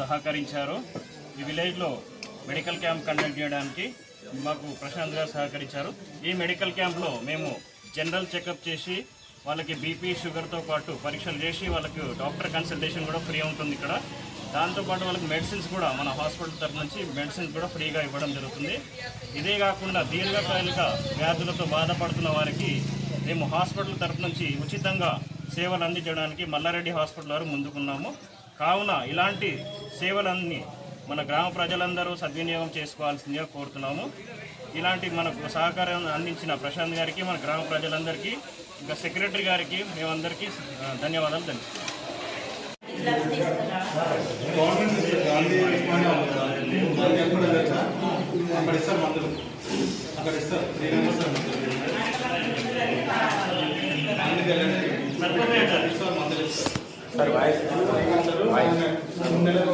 సహకరించారు. ఈ విలేజ్లో మెడికల్ క్యాంప్ కండక్ట్ చేయడానికి మాకు ప్రశాంత్ గారు సహకరించారు. ఈ మెడికల్ క్యాంప్లో మేము జనరల్ చెకప్ చేసి వాళ్ళకి బీపీ షుగర్తో పాటు పరీక్షలు చేసి వాళ్ళకి డాక్టర్ కన్సల్టేషన్ కూడా ఫ్రీ ఉంటుంది ఇక్కడ. దాంతోపాటు వాళ్ళకి మెడిసిన్స్ కూడా మన హాస్పిటల్ తరఫు నుంచి మెడిసిన్స్ కూడా ఫ్రీగా ఇవ్వడం జరుగుతుంది. ఇదే కాకుండా దీర్ఘకాలిక వ్యాధులతో బాధపడుతున్న వారికి మేము హాస్పిటల్ తరఫు నుంచి ఉచితంగా సేవలు అందించడానికి మల్లారెడ్డి హాస్పిటల్ వారు ముందుకున్నాము. కావున ఇలాంటి సేవలన్నీ మన గ్రామ ప్రజలందరూ సద్వినియోగం చేసుకోవాల్సిందిగా కోరుతున్నాము ఇలాంటి మనకు సహకారం అందించిన ప్రశాంత్ గారికి మన గ్రామ ప్రజలందరికీ ఇంకా సెక్రటరీ గారికి మేమందరికీ ధన్యవాదాలు తెలుసా? Sir voice